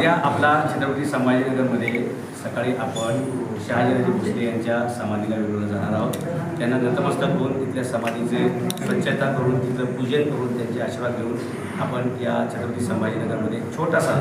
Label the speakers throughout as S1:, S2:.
S1: उद्या आपला छत्रपती संभाजीनगरमध्ये सकाळी आपण शहाजीराजे भोसले यांच्या समाधीला वेळेला जाणार आहोत. त्यांना नतमस्तक होऊन तिथल्या समाधीचे स्वच्छता करून तिथलं पूजन करून त्यांचे आशीर्वाद घेऊन आपण या छत्रपती संभाजीनगरमध्ये छोटासा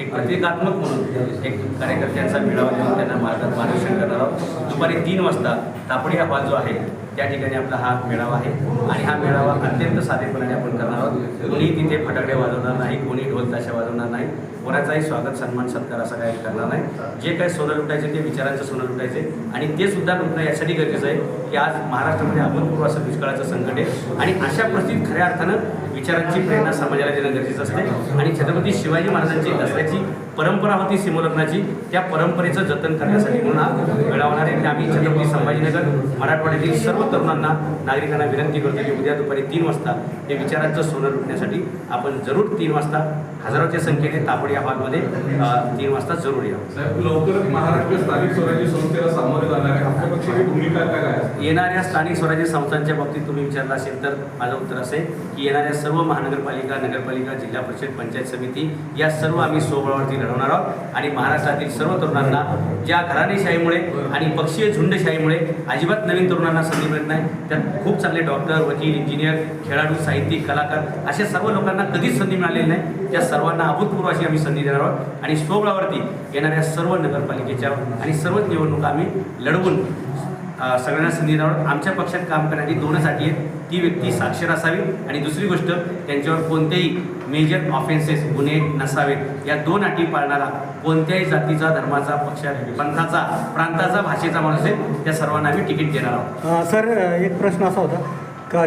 S1: एक प्रतिकात्मक म्हणून एक कार्यकर्त्यांचा मेळावा घेऊन त्यांना मार्ग मार्गदर्शन करणार आहोत. दुपारी तीन वाजता तापडी हा जो आहे. त्या ठिकाणी आपला हा मेळावा आहे. आणि हा मेळावा अत्यंत साधेपणाने आपण करणार आहोत. कोणी तिथे फटाकडे वाजवणार नाही कोणी ढोल ताशा वाजवणार नाही. कोणाचाही स्वागत सन्मान सत्कार असा काही करणार नाही. जे काही सोनं लुटायचे ते विचारांचं सोनं लुटायचे. आणि ते सुद्धा लुटणं यासाठी गरजेचं आहे की आज महाराष्ट्रामध्ये अभूतपूर्व असं दुष्काळाचं संकट आहे. आणि अशा परिस्थितीत खऱ्या अर्थानं विचारांची प्रेरणा समाजाला देणं गरजेचं असते. आणि छत्रपती शिवाजी महाराजांची दसऱ्याची परंपरा होती सिमोलग्नाची त्या परंपरेचं जतन करण्यासाठी म्हणून हा मिळवणार आहे. आम्ही छत्रपती संभाजीनगर मराठवाड्यातील सर्व तरुणांना नागरिकांना विनंती करतो की उद्या दुपारी तीन वाजता हे विचारांचं सोनं लुटण्यासाठी आपण जरूर तीन वाजता हजारोच्या संख्येने तापडी अ, तीन वाजता जरूर
S2: साहेब लवकरच महाराष्ट्र स्थानिक स्वराज्य संस्थेला सामोरे जाणार आहे. आपल्या पक्षाची भूमिका काय
S1: येणाऱ्या स्थानिक स्वराज्य संस्थांच्या बाबतीत तुम्ही विचारला असेल तर माझं उत्तर असेल की येणाऱ्या सर्व महानगरपालिका नगरपालिका जिल्हा परिषद पंचायत समिती या सर्व आम्ही स्वबळावरती लढवणार आहोत. आणि महाराष्ट्रातील सर्व तरुणांना ज्या घराणेशाहीमुळे आणि पक्षीय झुंडशाहीमुळे अजिबात नवीन तरुणांना संधी मिळत नाही त्यात खूप चांगले डॉक्टर वकील इंजिनियर खेळाडू साहित्यिक कलाकार अशा सर्व लोकांना कधीच संधी मिळालेली नाही. त्या सर्वांना अभूतपूर्व अशी आम्ही संधी देणार आहोत. आणि स्वबळावरती येणाऱ्या सर्व नगरपालिकेच्या आणि सर्वच निवडणुका आम्ही लढवून सगळ्यांना संधी द्यावं आमच्या पक्षात काम करण्याची दोनच अटी आहेत. ती व्यक्ती साक्षर असावी आणि दुसरी गोष्ट त्यांच्यावर कोणतेही मेजर ऑफेन्सेस गुन्हे नसावेत. या दोन अटी पाळणारा कोणत्याही जातीचा धर्माचा पक्ष पंथाचा प्रांताचा भाषेचा माणूस आहे. त्या सर्वांना आम्ही तिकीट देणार आहोत.
S3: सर एक प्रश्न असा होता. का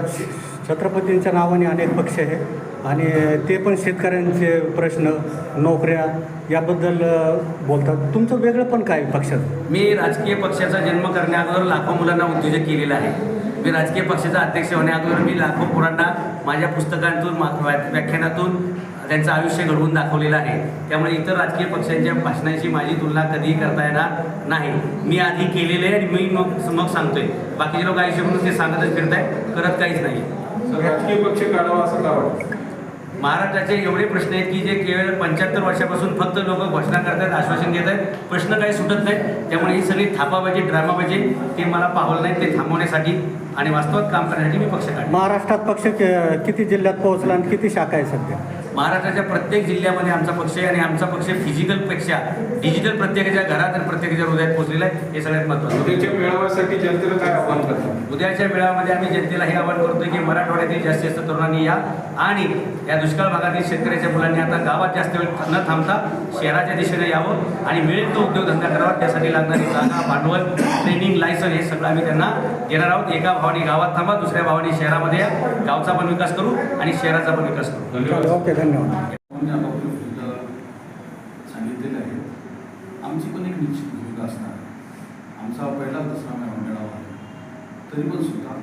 S3: छत्रपतींच्या नावाने अनेक पक्ष आहे आणि ते पण शेतकऱ्यांचे प्रश्न नोकऱ्या याबद्दल बोलतात. तुमचं वेगळं पण काय पक्षात
S1: मी राजकीय पक्षाचा जन्म करण्याअगोदर लाखो मुलांना उद्योजक केलेला आहे. मी राजकीय पक्षाचा अध्यक्ष होण्याअगोदर मी लाखो पोरांना माझ्या पुस्तकांतून मा- व्या- व्याख्यानातून त्यांचं आयुष्य घडवून दाखवलेलं आहे. त्यामुळे इतर राजकीय पक्षांच्या भाषणांची माझी तुलना कधीही करता येणार नाही. मी आधी केलेले आहे आणि मी मग मग सांगतोय. बाकीचे लोक आयुष्य म्हणून ते सांगतच फिरत आहे करत काहीच नाही.
S2: राजकीय पक्ष काढावा असं का वाटतं?
S1: महाराष्ट्राचे एवढे प्रश्न आहेत की जे केवळ पंच्याहत्तर वर्षापासून फक्त लोक घोषणा करतात आश्वासन घेत आहेत प्रश्न काही सुटत नाहीत. त्यामुळे ही सगळी थापाबाजी ड्रामाबाजी ते मला पावलं नाही ते थांबवण्यासाठी आणि वास्तवात काम करण्यासाठी मी पक्ष काढला
S3: महाराष्ट्रात पक्ष कि- किती जिल्ह्यात पोहोचला आणि किती शाखा आहे सध्या?
S1: महाराष्ट्राच्या प्रत्येक जिल्ह्यामध्ये आमचा पक्ष आहे आणि आमचा पक्ष फिजिकलपेक्षा डिजिटल प्रत्येकाच्या घरात आणि प्रत्येकाच्या हृदयात पोहोचलेला आहे हे सगळ्यात महत्त्वाचं.
S2: उद्याच्या मेळाव्यासाठी जनतेला काय आव्हान करतात
S1: उद्याच्या वेळामध्ये आम्ही जनतेला हे आवाहन करतोय की मराठवाड्यातील जास्तीत जास्त तरुणांनी या आणि या दुष्काळ भागातील शेतकऱ्याच्या मुलांनी आता गावात जास्त वेळ न थांबता शहराच्या दिशेने यावं आणि मिळेल तो उद्योगधंदा करावा. त्यासाठी लागणारी जागा भांडवल ट्रेनिंग लायसन हे सगळं आम्ही त्यांना देणार आहोत. एका भावाने गावात थांबा दुसऱ्या भावाने शहरामध्ये या. गावचा पण विकास करू आणि शहराचा पण विकास करू.
S2: धन्यवाद.
S3: ओके धन्यवाद.
S4: सांगितलेले आहेत आमची पण एक निश्चित भूमिका असणार. आमचा पहिला दसरा मेळावा मेळावा आहे. तरी पण सुद्धा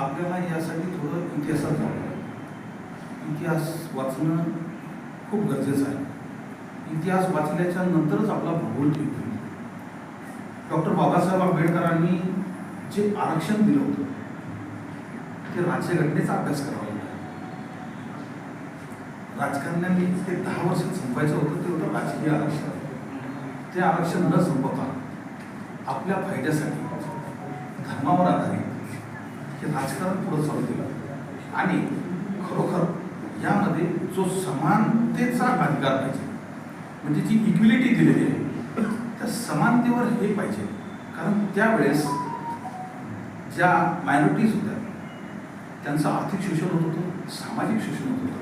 S4: आपल्याला यासाठी थोडं इतिहासात जावं इतिहास वाचणं खूप गरजेचं आहे. इतिहास वाचल्याच्या नंतरच आपला भूगोल ठीक होईल. डॉक्टर बाबासाहेब आंबेडकरांनी जे आरक्षण दिलं होतं ते राज्यघटनेचा अभ्यास करावा राजकारण्यांनी ते दहा वर्षात संपायचं होतं ते होतं राजकीय आरक्षण. ते आरक्षण न संपवता आपल्या फायद्यासाठी धर्मावर आधारित हे राजकारण पुढं चालू दिलं आणि खरोखर यामध्ये जो समानतेचा अधिकार पाहिजे म्हणजे जी इक्विलिटी दिलेली आहे त्या समानतेवर हे पाहिजे. कारण त्यावेळेस ज्या मायनॉरिटीज होत्या त्यांचं आर्थिक शोषण होत होतं सामाजिक शोषण होत होतं.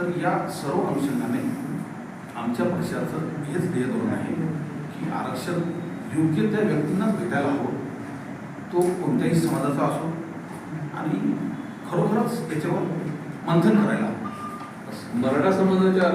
S4: तर या सर्व अनुषंगाने आमच्या पक्षाचं हेच ध्येय धोरण आहे की आरक्षण योग्य त्या व्यक्तींनाच भेटायला हवं. तो कोणत्याही समाजाचा असो आणि खरोखरच याच्यावर मंथन करायला हवं.
S2: मराठा समाजाच्या